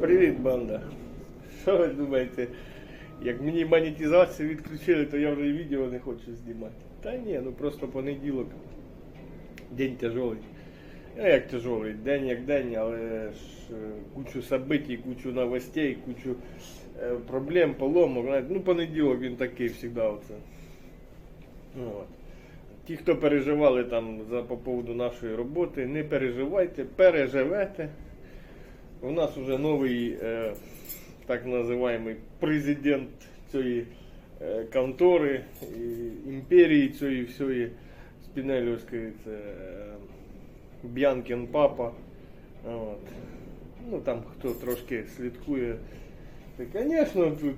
Привіт, банда. Що ви думаєте? Як мені монетизацію відключили, то я вже і відео не хочу знімати. Та ні, ну просто понеділок. День тяжелий. Ну як тяжелий, день як день, але ж е, кучу событий, кучу новостей, кучу е, проблем, поломок. Ну, понеділок він такий завжди. Оце. Ну, от. Ті, хто переживали там за по поводу нашої роботи, не переживайте, переживете. У нас вже новий е, так називаємий президент цієї е, контори, імперії цієї всієї Спінелівської, це Б'янкін папа. От. Ну там хто трошки слідкує. Та, звісно, тут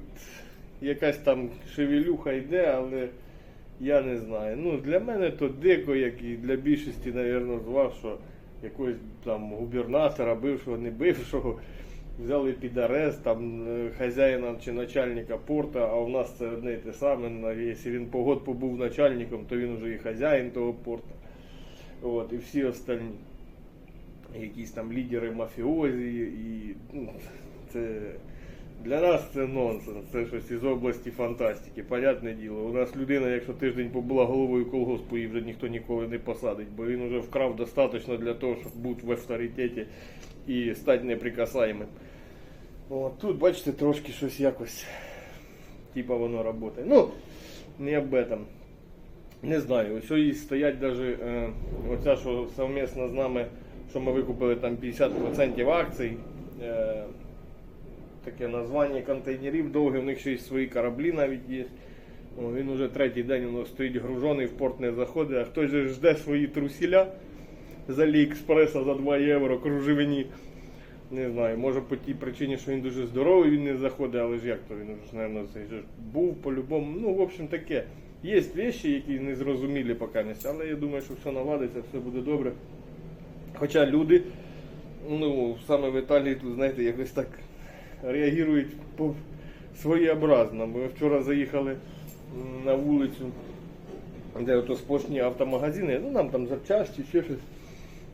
якась там шевелюха йде, але я не знаю. Ну, для мене то дико, як і для більшості, мабуть, з вас, що якогось там губернатора, бившого, не бившого, взяли під арест там е, хазяїна чи начальника порта, а у нас це одне і те саме. Якщо він погод побув начальником, то він вже і хазяїн того порта. От, і всі остальні. Якісь там лідери мафіозі, і ну, це для нас це нонсенс, це щось із області фантастики, понятне діло. У нас людина, якщо тиждень побула головою колгоспу, її вже ніхто ніколи не посадить, бо він вже вкрав достатньо для того, щоб бути в авторитеті і стати неприкасаємим. От, тут, бачите, трошки щось якось, типа воно працює. Ну, не об этом. Не знаю, ось і стоять даже е, оця, що совмісно з нами, що ми викупили там 50% акцій. Е, таке названня контейнерів довге, в них ще й свої кораблі навіть є. О, він уже третій день воно стоїть гружений, в порт не заходить, а хтось же жде свої трусіля з Аліекспреса за 2 євро кружевині. Не знаю, може по тій причині, що він дуже здоровий, він не заходить, але ж як то він ж, мабуть, цей же був по-любому. Ну, в общем таке. Є речі, які не зрозумілі поки не але я думаю, що все наладиться, все буде добре. Хоча люди, ну, саме в Італії тут, знаєте, якось так реагують своєобразно. Ми вчора заїхали на вулицю, де ото сплошні автомагазини, ну нам там запчасті, ще щось.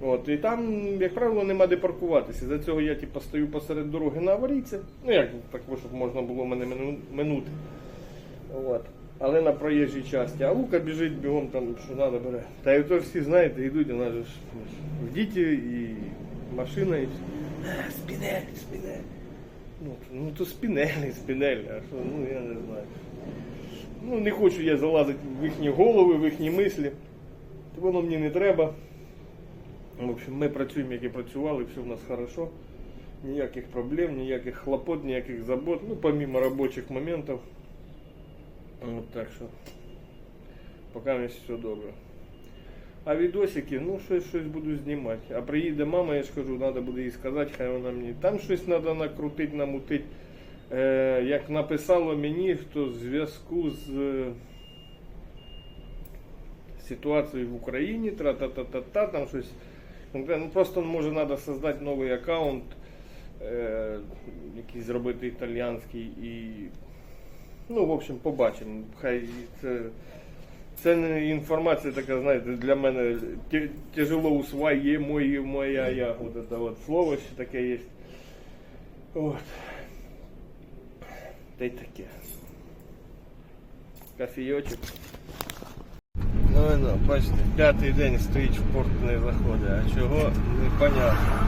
От, і там, як правило, нема де паркуватися. За цього я типу, стою посеред дороги на аварійці. Ну як так, щоб можна було мене минути. От. Але на проїжджій часті. А Лука біжить бігом там, що треба бере. Та й то всі знаєте, йдуть, вона ж в діті і машина, і все. «А, Спінель, спінель. Ну, ну то спінель, спінель, а що, ну я не знаю. Ну не хочу я залазити в їхні голови, в їхні мислі. То воно мені не треба. В общем, ми працюємо, як і працювали, все в нас хорошо. Ніяких проблем, ніяких хлопот, ніяких забот, ну, помимо робочих моментів. От так що, поки все добре. А відосики, ну щось, щось буду знімати. А приїде мама, я ж кажу, треба буде їй сказати, хай вона мені. Там щось треба накрутити, намутити. Е, як написало мені, що в зв'язку з е, ситуацією в Україні, тра-та-та-та-та, там щось. Ну, просто може треба создати новий аккаунт, е, якийсь зробити італіянський і. Ну, в общем, побачимо. Хай це. Це не інформація така, знаєте, для мене тяжело усвоє мої, моя я. Вот это вот слово ще таке є. От. Та й таке. Кофійочок. Ну, ну, бачите, п'ятий день стоїть в порт не заходить, а чого непонятно.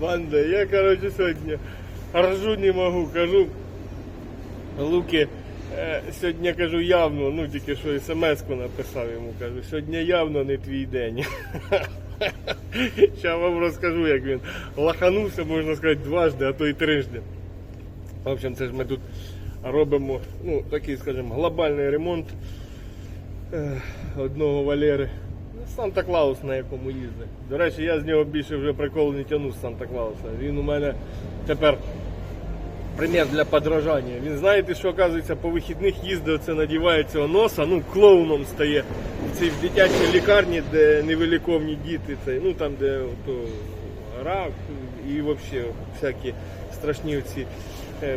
Банда, я, короче, сьогодні ржу не можу, кажу. Луки, сьогодні кажу явно, ну тільки що смс-ку написав йому, кажу, сьогодні явно не твій день. Зараз вам розкажу, як він лаханувся, можна сказати, дважди, а то й трижди. В общем, це ж ми тут робимо ну, такий, скажімо, глобальний ремонт е, одного Валери. Санта-Клаус, на якому їздить. До речі, я з нього більше вже приколу не тягну з Санта-Клауса. Він у мене тепер примір для подражання. Він знаєте, що оказується по вихідних їздить, оце надіває цього носа, ну клоуном стає в цій дитячій лікарні, де невиліковні діти, це, ну там, де ото, рак і взагалі всякі страшні ці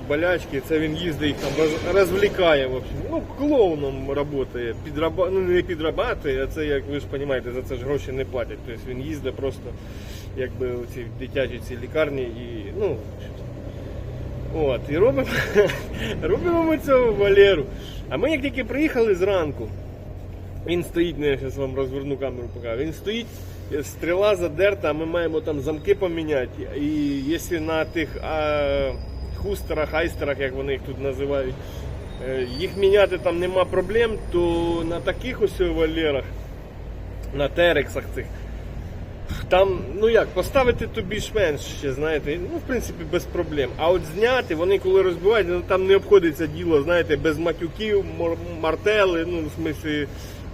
болячки. Це він їздить їх там роз- розвлікає. В. Ну, клоуном працює. Підраба... Ну не підрабатує, а це, як ви ж розумієте, за це ж гроші не платять. Тобто він їздить просто якби у ці дитячі ці лікарні і ну. От, і робимо, робимо ми цього Валеру. А ми як тільки приїхали зранку, він стоїть, ну, я зараз вам розверну камеру покажу. Він стоїть, стріла задерта, а ми маємо там замки поміняти. І якщо на тих а, хустерах, айстерах, як вони їх тут називають, е, їх міняти там нема проблем, то на таких ось валерах, на терексах цих, там, ну як, поставити то більш-менш ще, знаєте, ну в принципі без проблем. А от зняти, вони коли розбивають, ну там не обходиться діло, знаєте, без матюків, мартели, ну в смислі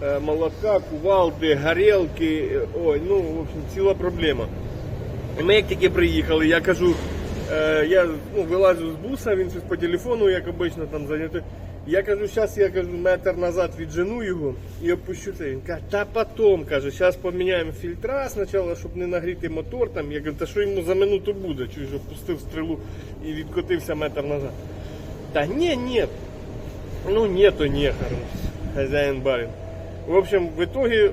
е, молотка, кувалди, горілки. е, Ой, ну в общем, ціла проблема. І ми як тільки приїхали, я кажу, е, я ну, вилазю з буса, він щось по телефону, як обично там зайнятий. Я кажу, зараз я кажу, метр назад віджену його і опущу це. Він каже, та потом, каже, зараз поміняємо фільтра спочатку, щоб не нагріти мотор. Там. Я кажу, та що йому за минуту буде? Чуєш, опустив стрілу і відкотився метр назад. Та ні, ні. Ну ні, то ні. Хазяїн барин. В общем, в итоге,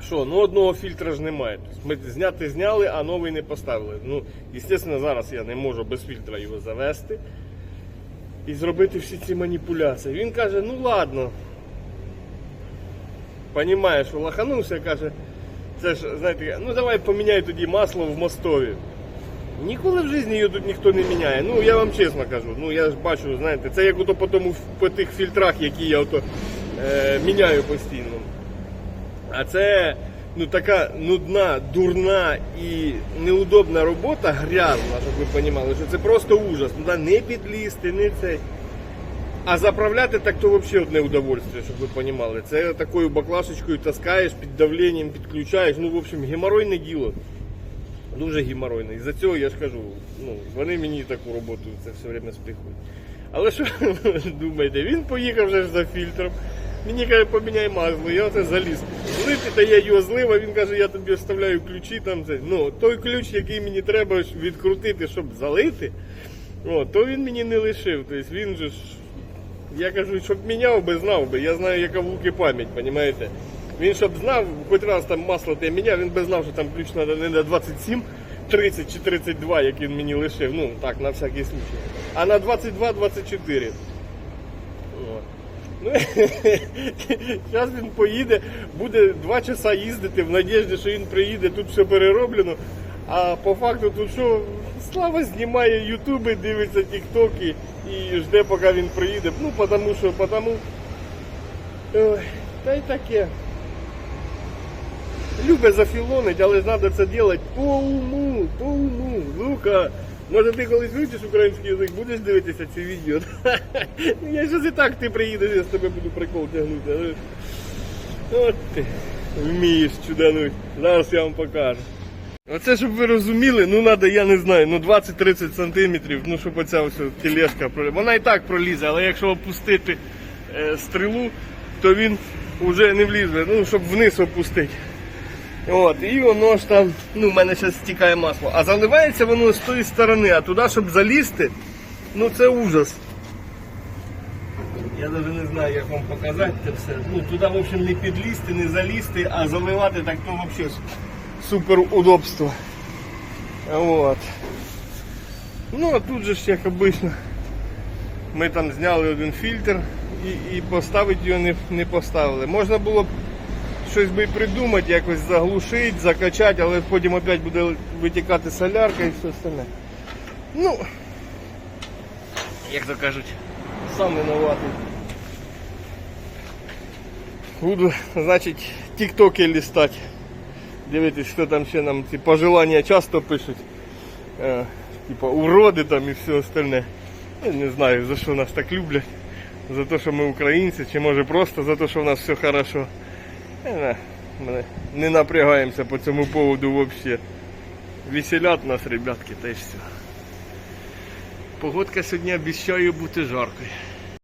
що, ну одного фільтра ж немає. Тобто Ми зняти зняли, а новий не поставили. Ну, звісно, зараз я не можу без фільтра його завести і зробити всі ці маніпуляції. Він каже, ну ладно. Понімає, що лаханувся, каже, це ж, знаєте, ну давай поміняй тоді масло в мостові. Ніколи в житті його тут ніхто не міняє. Ну я вам чесно кажу. Ну я ж бачу, знаєте, це як ото по тому по тих фільтрах, які я ото е, міняю постійно. А це ну така нудна, дурна і неудобна робота, грязна, щоб ви розуміли, що це просто ужас. Туди не підлізти, не цей. А заправляти так то взагалі одне удовольствие, щоб ви розуміли. Це такою баклашечкою таскаєш, під давленням підключаєш. Ну, в общем, геморройне діло. Дуже геморройне. І за цього я ж кажу, ну, вони мені таку роботу це все время спихують. Але що думаєте, він поїхав вже за фільтром. Мені каже, поміняй масло, я оце заліз. Злити, та я його злив, а він каже, я тобі вставляю ключі там це. Ну, той ключ, який мені треба відкрутити, щоб залити, о, то він мені не лишив. Тобто він же ж. Я кажу, щоб міняв би, знав би. Я знаю, яка в луки пам'ять, розумієте? Він щоб знав, хоч раз там масло те міняв, він би знав, що там ключ треба не на 27, 30 чи 32, як він мені лишив. Ну, так, на всякий случай. А на 22-24. Ну, зараз він поїде, буде 2 часа їздити в надіжді, що він приїде, тут все перероблено. А по факту тут що, Слава знімає ютуби, дивиться тіктоки і жде, поки він приїде. Ну, тому що, потому. Ой, та й таке. Любить зафілонить, але треба це робити по уму, по уму. Лука, може ти колись вивчиш український язик, будеш дивитися ці відео? Я щось і так ти приїдеш, я з тебе буду прикол тягнути. От ти вмієш чудануть. Зараз я вам покажу. Оце, щоб ви розуміли, ну треба, я не знаю, ну 20-30 сантиметрів, ну щоб оця ось тележка. Вона і так пролізе, але якщо опустити е, стрілу, то він вже не влізе, ну щоб вниз опустити. От, і воно ж там, ну в мене зараз стікає масло. А заливається воно з тої сторони, а туди, щоб залізти, ну це ужас. Я навіть не знаю, як вам показати це все. Ну туди, в общем, не підлізти, не залізти, а заливати так то взагалі супер удобство. Вот. Ну а тут же ж як обично ми там зняли один фільтр і, і поставити його не, не поставили. Можна було б щось би придумати, якось заглушити, закачати, але потім опять буде витікати солярка і все остальне. Ну, як то кажуть, сам винуватий. Буду, значить, тіктоки листати. Дивитись, хто там ще нам ці пожелання часто пишуть. Е, типа уроди там і все остальне. Я не знаю за що нас так люблять. За те, що ми українці, чи може просто за те, що в нас все хорошо. Знаю, ми не напрягаємося по цьому поводу взагалі. Веселят нас, ребятки, та й все. Погодка сьогодні обіцяє бути жаркою.